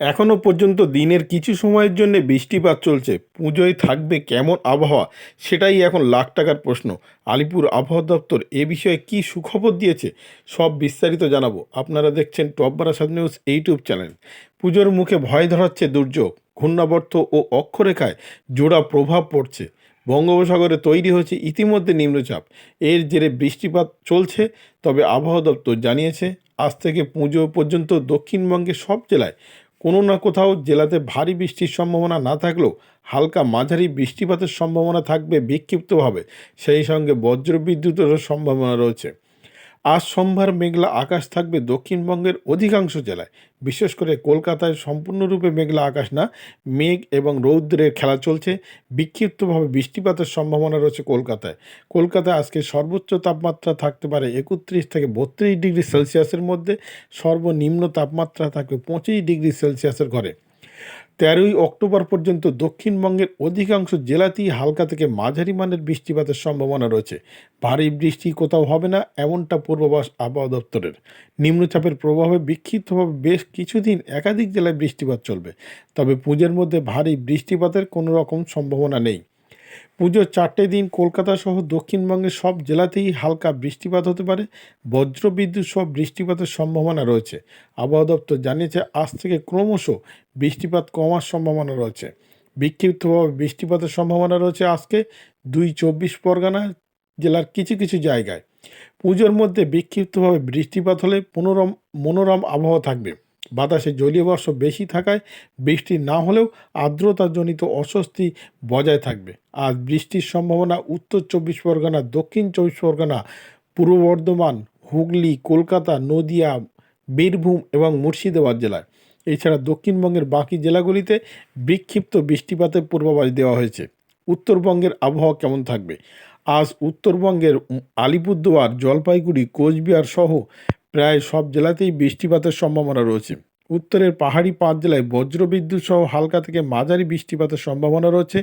এখনও পর্যন্ত দিনের কিছু সময়ের জন্য বৃষ্টিপাত চলছে। পুজোয় থাকবে কেমন আবহাওয়া, সেটাই এখন লাখ টাকার প্রশ্ন। আলিপুর আবহাওয়া দপ্তর এ বিষয়ে কী সুখবর দিয়েছে, সব বিস্তারিত জানাব। আপনারা দেখছেন top Barasat news YouTube channel. পুজোর মুখে ভয় ধরাচ্ছে দুর্যোগ, ঘূর্ণাবর্ত ও অক্ষরেখায় জোড়া প্রভাব পড়ছে। বঙ্গোপসাগরে তৈরি হয়েছে ইতিমধ্যে নিম্নচাপ। এর জেরে বৃষ্টিপাত চলছে, তবে আবহাওয়া দপ্তর জানিয়েছে, আজ থেকে পুজো পর্যন্ত দক্ষিণবঙ্গের সব জেলায় কোনো না কোথাও জেলাতে ভারী বৃষ্টির সম্ভাবনা না থাকলেও হালকা মাঝারি বৃষ্টিপাতের সম্ভাবনা থাকবে বিক্ষিপ্তভাবে। সেই সঙ্গে বজ্রবিদ্যুতেরও সম্ভাবনা রয়েছে। আজ সোমবার মেঘলা আকাশ থাকবে দক্ষিণবঙ্গের অধিকাংশ জেলায়। বিশেষ করে কলকাতায় সম্পূর্ণরূপে মেঘলা আকাশ না, মেঘ এবং রৌদ্রের খেলা চলছে। বিক্ষিপ্তভাবে বৃষ্টিপাতের সম্ভাবনা রয়েছে কলকাতায়। কলকাতায় আজকে সর্বোচ্চ তাপমাত্রা থাকতে পারে একত্রিশ থেকে বত্রিশ ডিগ্রি সেলসিয়াসের মধ্যে। সর্বনিম্ন তাপমাত্রা থাকবে পঁচিশ ডিগ্রি সেলসিয়াসের ঘরে। তেরোই অক্টোবর পর্যন্ত দক্ষিণবঙ্গের অধিকাংশ জেলাতেই হালকা থেকে মাঝারি মানের বৃষ্টিপাতের সম্ভাবনা রয়েছে। ভারী বৃষ্টি কোথাও হবে না, এমনটা পূর্বাভাস আবহাওয়া দপ্তরের। নিম্নচাপের প্রভাবে বিক্ষিপ্তভাবে বেশ কিছুদিন একাধিক জেলায় বৃষ্টিপাত চলবে। তবে পুজোর মধ্যে ভারী বৃষ্টিপাতের কোনো রকম সম্ভাবনা নেই। পুজোর চারটে দিন কলকাতা সহ দক্ষিণবঙ্গের সব জেলাতেই হালকা বৃষ্টিপাত হতে পারে। বজ্রবিদ্যুৎ সহ বৃষ্টিপাতের সম্ভাবনা রয়েছে। আবহাওয়া দপ্তর জানিয়েছে, আজ থেকে ক্রমশ বৃষ্টিপাত কমার সম্ভাবনা রয়েছে। বিক্ষিপ্তভাবে বৃষ্টিপাতের সম্ভাবনা রয়েছে আজকে দুই চব্বিশ পরগনা জেলার কিছু কিছু জায়গায়। পুজোর মধ্যে বিক্ষিপ্তভাবে বৃষ্টিপাত হলে পুনরম মনোরম আবহাওয়া থাকবে। বাতাসে জলীয় বাষ্প বেশি থাকায় বৃষ্টি না হলেও আর্দ্রতাজনিত অস্বস্তি বজায় থাকবে। আজ বৃষ্টির সম্ভাবনা উত্তর চব্বিশ পরগনা, দক্ষিণ চব্বিশ পরগনা, পূর্ব বর্ধমান, হুগলি, কলকাতা, নদিয়া, বীরভূম এবং মুর্শিদাবাদ জেলায়। এছাড়া দক্ষিণবঙ্গের বাকি জেলাগুলিতে বিক্ষিপ্ত বৃষ্টিপাতের পূর্বাভাস দেওয়া হয়েছে। উত্তরবঙ্গের আবহাওয়া কেমন থাকবে? আজ উত্তরবঙ্গের আলিপুরদুয়ার, জলপাইগুড়ি, কোচবিহার সহ প্রায় সব জেলাতেই বৃষ্টিপাতের সম্ভাবনা রয়েছে। উত্তরের পাহাড়ি পাঁচ জেলায় বজ্রবিদ্যুৎ সহ হালকা থেকে মাঝারি বৃষ্টিপাতের সম্ভাবনা রয়েছে।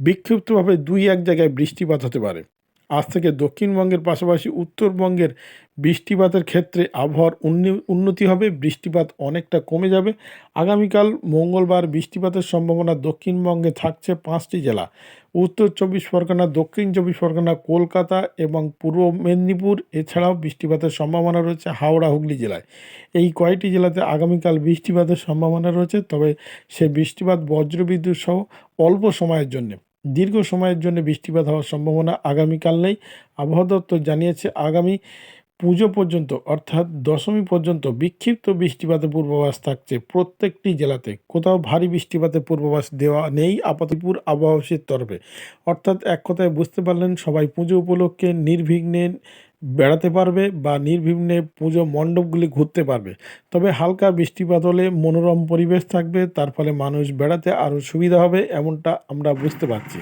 বিক্ষিপ্তভাবে দুই এক জায়গায় বৃষ্টিপাত হতে পারে। আজ থেকে দক্ষিণবঙ্গের পাশাপাশি উত্তরবঙ্গের বৃষ্টিপাতের ক্ষেত্রে আবহাওয়ার উন্নতি হবে, বৃষ্টিপাত অনেকটা কমে যাবে। আগামীকাল মঙ্গলবার বৃষ্টিপাতের সম্ভাবনা দক্ষিণবঙ্গে থাকছে পাঁচটি জেলা। উত্তর চব্বিশ পরগনা, দক্ষিণ চব্বিশ পরগনা, কলকাতা এবং পূর্ব মেদিনীপুর, এছাড়াও বৃষ্টিপাতের সম্ভাবনা রয়েছে হাওড়া, হুগলি জেলায়। এই কয়টি জেলাতে আগামীকাল বৃষ্টিপাতের সম্ভাবনা রয়েছে, তবে সে বৃষ্টিপাত বজ্রবিদ্যুৎ সহ অল্প সময়ের জন্য। দীর্ঘ সময়ের জন্য বৃষ্টিপাত হওয়ার সম্ভাবনা আগামীকাল নেই। আবহাওয়া দপ্তর জানিয়েছে, আগামী পুজো পর্যন্ত, অর্থাৎ দশমী পর্যন্ত বিক্ষিপ্ত বৃষ্টিপাতের পূর্বাভাস থাকছে প্রত্যেকটি জেলাতে। কোথাও ভারী বৃষ্টিপাতের পূর্বাভাস দেওয়া নেই আপাতপুর আবহাওয়া তরফে। অর্থাৎ এক কথায় বুঝতে পারলেন, সবাই পুজো উপলক্ষে নির্বিঘ্নে বেড়াতে পারবে বা নির্বিঘ্নে পুজো মণ্ডপগুলি ঘুরতে পারবে। তবে হালকা বৃষ্টিপাত হলে মনোরম পরিবেশ থাকবে, তার ফলে মানুষ বেড়াতে আরও সুবিধা হবে এমনটা আমরা বুঝতে পারছি।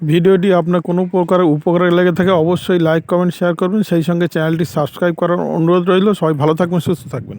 ভিডিওটি আপনার কোনো প্রকার উপকারে লেগে থাকে অবশ্যই লাইক, কমেন্ট, শেয়ার করবেন। সেই সঙ্গে চ্যানেলটি সাবস্ক্রাইব করার অনুরোধ রইল। সবাই ভালো থাকবেন, সুস্থ থাকবেন।